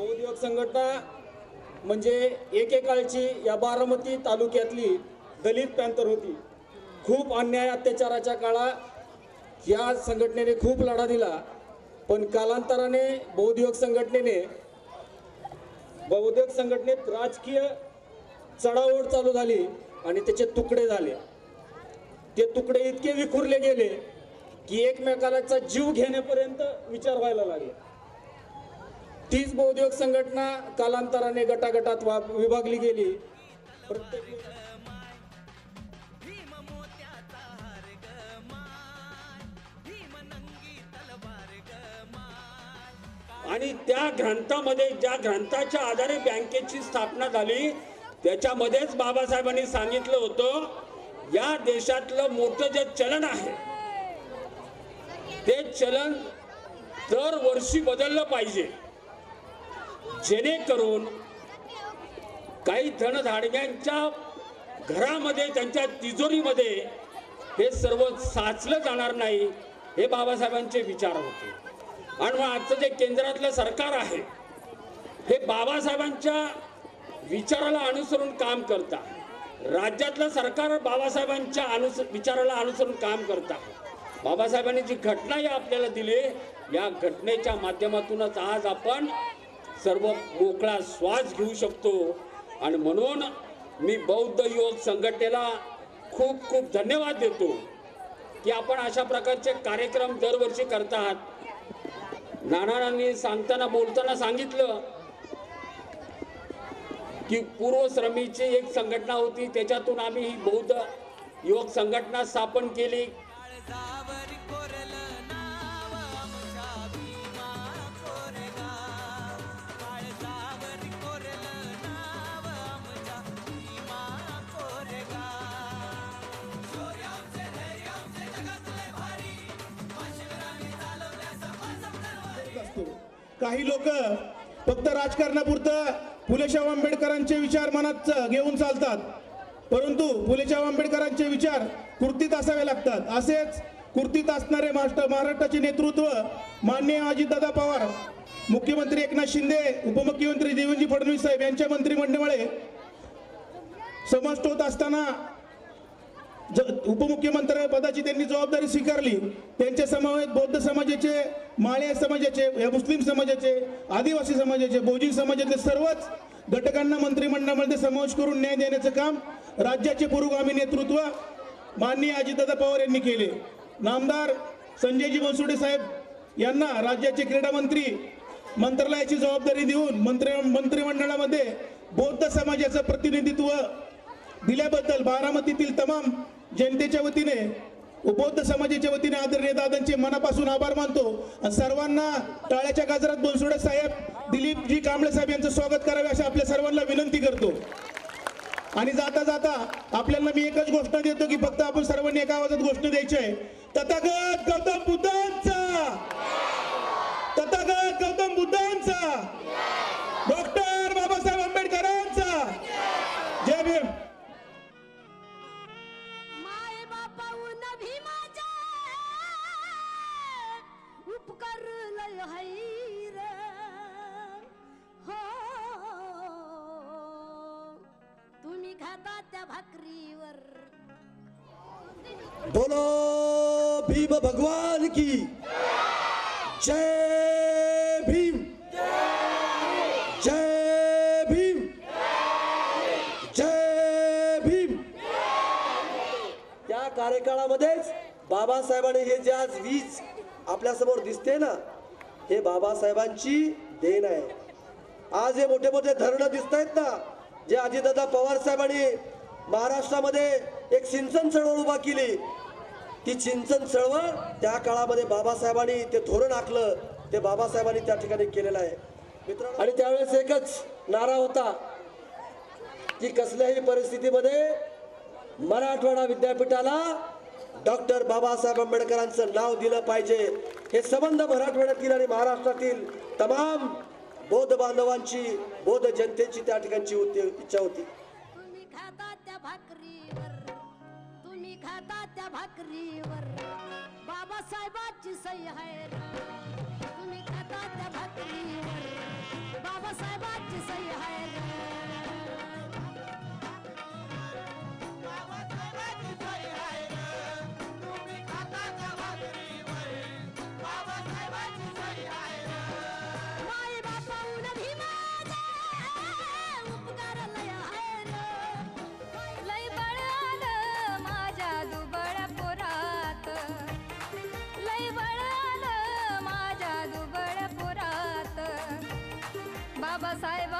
बहुउद्योग संघटना म्हणजे एकेकाळची या बारामती तालुक्यातली दलित पॅंथर होती. खूप अन्याय अत्याचाराच्या काळात या संघटनेने खूप लढा दिला. पण कालांतराने बहुउद्योग संघटनेने बहुउद्योग संघटनेत राजकीय चढाओढ चालू झाली आणि त्याचे तुकडे झाले. ते तुकडे इतके विखुरले गेले की एकमेकालाचा जीव घेण्यापर्यंत विचार व्हायला लागले. तीच बहुउद्योग संघटना कालांतराने गटागटात विभागली गेली. आणि त्या ग्रंथामध्ये ज्या ग्रंथाच्या आधारे बँकेची स्थापना झाली त्याच्यामध्येच बाबासाहेबांनी सांगितलं होतं या देशातलं मोठं जे चलन आहे ते चलन दरवर्षी बदललं पाहिजे. जेणेकरून काही धनधाडग्यांच्या घरामध्ये त्यांच्या तिजोरीमध्ये हे सर्व साचलं जाणार नाही हे बाबासाहेबांचे विचार होते. आणि मग आजचं जे केंद्रातलं सरकार आहे हे बाबासाहेबांच्या विचाराला अनुसरून काम करत. आहे राज्यातलं सरकार बाबासाहेबांच्या अनुस विचाराला अनुसरून काम करत. आहे बाबासाहेबांनी जी घटना या आपल्याला दिली या घटनेच्या माध्यमातूनच आज आपण सर्व मोकळा श्वास घेऊ शकतो. आणि म्हणून मी बौद्ध योग संघटनेला खूप खूप धन्यवाद देतो की आपण अशा प्रकारचे कार्यक्रम दरवर्षी करत आहात नानांनी सांगताना बोलताना सांगितलं की पूर्वश्रमीची एक संघटना होती. त्याच्यातून आम्ही ही बौद्ध युवक संघटना स्थापन केली. काही लोक फक्त राजकारणापुरतं फुलेशाह आंबेडकरांचे विचार मनात घेऊन चालतात. परंतु फुलेशाह आंबेडकरांचे विचार कृतीत असावे लागतात. असेच कृतीत असणारे महाराष्ट्र महाराष्ट्राचे नेतृत्व माननीय अजितदादा पवार मुख्यमंत्री एकनाथ शिंदे उपमुख्यमंत्री देवेंद्र फडणवीस साहेब यांच्या मंत्रिमंडळामुळे समष्ट होत असताना उपमुख्यमंत्री पदाची त्यांनी जबाबदारी स्वीकारली. त्यांच्या समवेत बौद्ध समाजाचे माळ्या समाजाचे या मुस्लिम समाजाचे आदिवासी समाजाचे बहुजन समाजातले सर्वच घटकांना मंत्रिमंडळामध्ये समावेश करून न्याय देण्याचं काम राज्याचे पुरोगामी नेतृत्व माननीय अजितदादा पवार यांनी केले. नामदार संजयजी बनसोडे साहेब यांना राज्याचे क्रीडा मंत्री मंत्रालयाची जबाबदारी देऊन मंत्री मंत्रिमंडळामध्ये बौद्ध समाजाचं प्रतिनिधित्व दिल्याबद्दल बारामतीतील तमाम जनतेच्या वतीने व बौद्ध समाजाच्या वतीने आदरणीय दादांचे मनापासून आभार मानतो. सर्वांना टाळ्याच्या गजरात बनसोडे साहेब दिलीपजी कांबळे साहेब यांचं स्वागत करावे अशी आपल्या सर्वांना विनंती करतो. आणि जाता जाता आपल्याला मी एकच गोष्ट देतो की फक्त आपण सर्वांनी एका आवाजात गोष्ट द्यायची आहे. तथागत गौतम बुद्धांचा! तथागत गौतम बुद्ध बोलो भीम भगवान की। जय भीम। जय भीम। जय भीम। त्या कार्यकाळामध्येच बाबासाहेबांनी हे जे आज वीज आपल्यासमोर दिसते ना हे बाबासाहेबांची देण आहे. आज हे मोठे मोठे धरणं दिसत आहेत ना जे अजितदादा पवार साहेबांनी महाराष्ट्रामध्ये एक सिंचन चळवळ उभा केली. ती चिंचन चळवळ त्या काळामध्ये बाबासाहेबांनी ते धोरण आखलं ते बाबासाहेबांनी त्या ठिकाणी केलेलं आहे. मित्रांनो आणि त्यावेळेस एकच नारा होता की कसल्याही परिस्थितीमध्ये मराठवाडा विद्यापीठाला डॉक्टर बाबासाहेब आंबेडकरांचं नाव दिलं पाहिजे. हे संबंध मराठवाड्यातील आणि महाराष्ट्रातील तमाम बौद्ध बांधवांची बौद्ध जनतेची त्या ठिकाणची होती इच्छा होती. त्या भाकरीवर बाबासाहेबाची सही आहे बाबासाहेब